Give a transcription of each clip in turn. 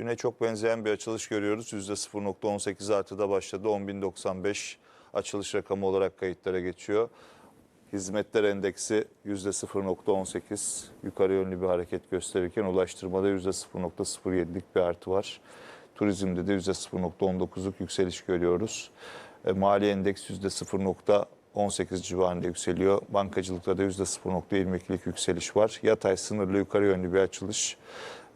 Düne çok benzeyen bir açılış görüyoruz. %0.18 artıda başladı. 10.095 açılış rakamı olarak kayıtlara geçiyor. Hizmetler endeksi %0.18 yukarı yönlü bir hareket gösterirken ulaştırmada %0.07'lik bir artı var. Turizmde de %0.19'luk yükseliş görüyoruz. E, Mali endeks %0.18 civarında yükseliyor. Bankacılıkta da %0.22'lik yükseliş var. Yatay sınırlı yukarı yönlü bir açılış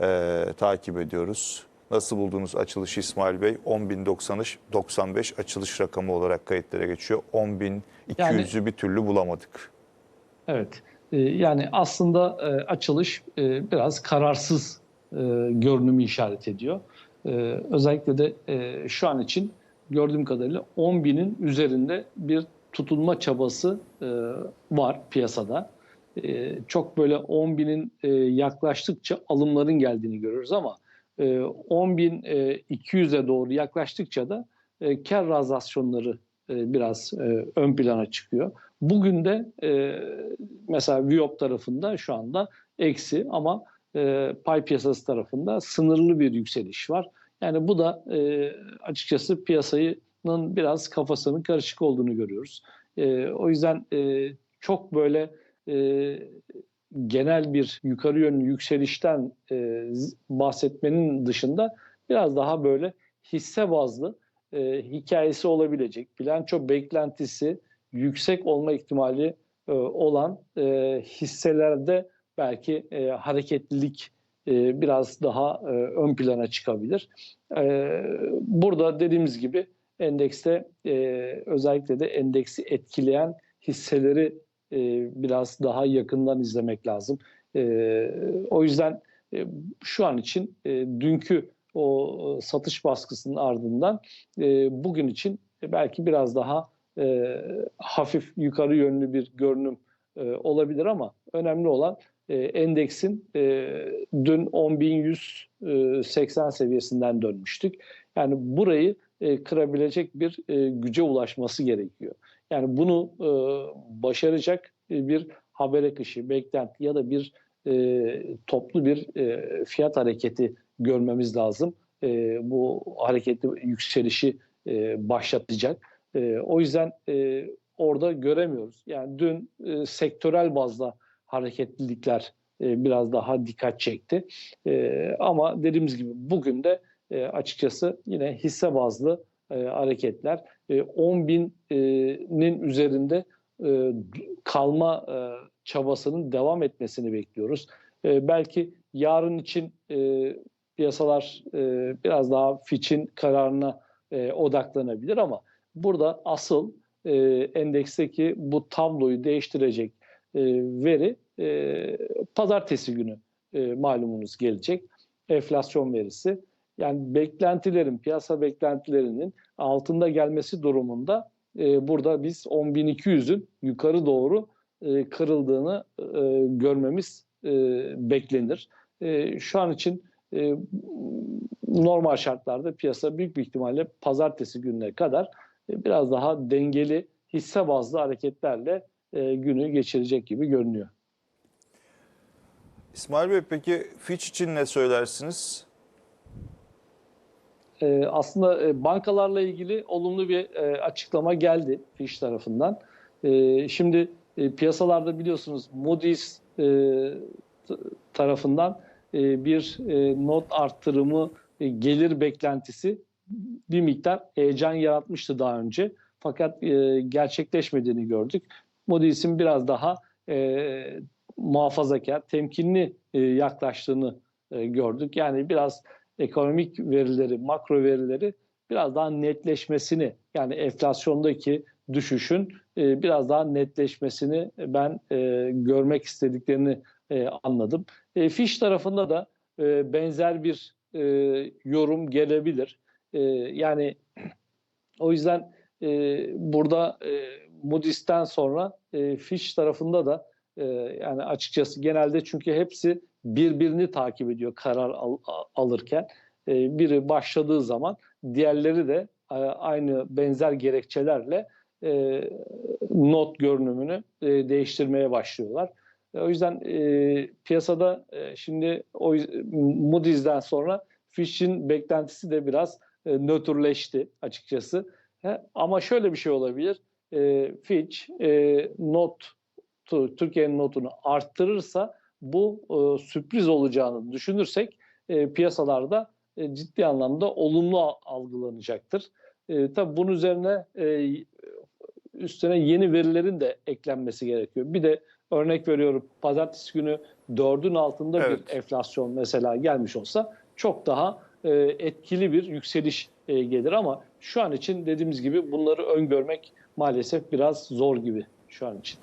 e, takip ediyoruz. Nasıl buldunuz açılışı İsmail Bey? 10.095 açılış rakamı olarak kayıtlara geçiyor. 10.200'ü bir türlü bulamadık. Evet. Ee, Yani aslında e, açılış e, biraz kararsız e, görünümü işaret ediyor. Özellikle de e, şu an için gördüğüm kadarıyla 10 binin üzerinde bir tutunma çabası e, var piyasada. E, Çok böyle 10 binin e, yaklaştıkça alımların geldiğini görüyoruz ama e, 10 bin e, 200'e doğru yaklaştıkça da e, kar realizasyonları e, biraz e, ön plana çıkıyor. Bugün de e, mesela Viop tarafında şu anda eksi ama e, pay piyasası tarafında sınırlı bir yükseliş var. Yani bu da e, açıkçası piyasanın biraz kafasının karışık olduğunu görüyoruz. E, o yüzden e, çok böyle e, genel bir yukarı yönlü yükselişten e, bahsetmenin dışında biraz daha böyle hisse bazlı e, hikayesi olabilecek, bilanço beklentisi yüksek olma ihtimali e, olan e, hisselerde belki e, hareketlilik e, biraz daha e, ön plana çıkabilir. E, burada dediğimiz gibi endekste e, özellikle de endeksi etkileyen hisseleri e, biraz daha yakından izlemek lazım. E, o yüzden e, şu an için e, dünkü o satış baskısının ardından e, bugün için belki biraz daha e, hafif yukarı yönlü bir görünüm e, olabilir ama önemli olan e, endeksin e, dün 10.180 seviyesinden dönmüştük. Yani burayı e, kırabilecek bir e, güce ulaşması gerekiyor. Yani bunu e, başaracak bir haber akışı, beklenti ya da bir toplu bir fiyat hareketi görmemiz lazım. Bu hareketli yükselişi başlatacak. O yüzden orada göremiyoruz. Yani dün sektörel bazda hareketlilikler biraz daha dikkat çekti. Ama dediğimiz gibi bugün de e, açıkçası yine hisse bazlı e, hareketler e, 10 binin üzerinde e, kalma e, çabasının devam etmesini bekliyoruz. E, belki yarın için e, piyasalar e, biraz daha Fitch'in kararına e, odaklanabilir ama burada asıl e, endeksteki bu tabloyu değiştirecek e, veri e, pazartesi günü e, malumunuz gelecek. Enflasyon verisi. Yani beklentilerin, piyasa beklentilerinin altında gelmesi durumunda e, burada biz 10.200'ün yukarı doğru e, kırıldığını e, görmemiz e, beklenir. E, şu an için e, normal şartlarda piyasa büyük bir ihtimalle pazartesi gününe kadar e, biraz daha dengeli hisse bazlı hareketlerle e, günü geçirecek gibi görünüyor. İsmail Bey peki Fitch için ne söylersiniz? E, aslında e, bankalarla ilgili olumlu bir e, açıklama geldi Fitch tarafından. E, şimdi e, piyasalarda biliyorsunuz Moody's e, tarafından e, bir e, not arttırımı e, gelir beklentisi bir miktar heyecan yaratmıştı daha önce. Fakat e, gerçekleşmediğini gördük. Moody's'in biraz daha e, muhafazakar, temkinli e, yaklaştığını e, gördük. Yani biraz ekonomik verileri, makro verileri biraz daha netleşmesini yani enflasyondaki düşüşün e, biraz daha netleşmesini ben e, görmek istediklerini e, anladım. E, Fiş tarafında da e, benzer bir e, yorum gelebilir. E, yani o yüzden e, burada e, Moody's'ten sonra e, Fish tarafında da e, yani açıkçası genelde çünkü hepsi birbirini takip ediyor karar al- alırken. E, biri başladığı zaman diğerleri de e, aynı benzer gerekçelerle e, not görünümünü e, değiştirmeye başlıyorlar. E, O yüzden e, piyasada e, şimdi o Moody's'den sonra Fitch'in beklentisi de biraz e, nötrleşti açıkçası. He, ama şöyle bir şey olabilir. E, Fitch e, not Türkiye'nin notunu arttırırsa bu e, sürpriz olacağını düşünürsek e, piyasalarda e, ciddi anlamda olumlu algılanacaktır. E, tabii bunun üzerine e, üstüne yeni verilerin de eklenmesi gerekiyor. Bir de örnek veriyorum pazartesi günü 4'ün altında Evet. bir enflasyon mesela gelmiş olsa çok daha e, etkili bir yükseliş e, gelir ama şu an için dediğimiz gibi bunları öngörmek maalesef biraz zor gibi şu an için.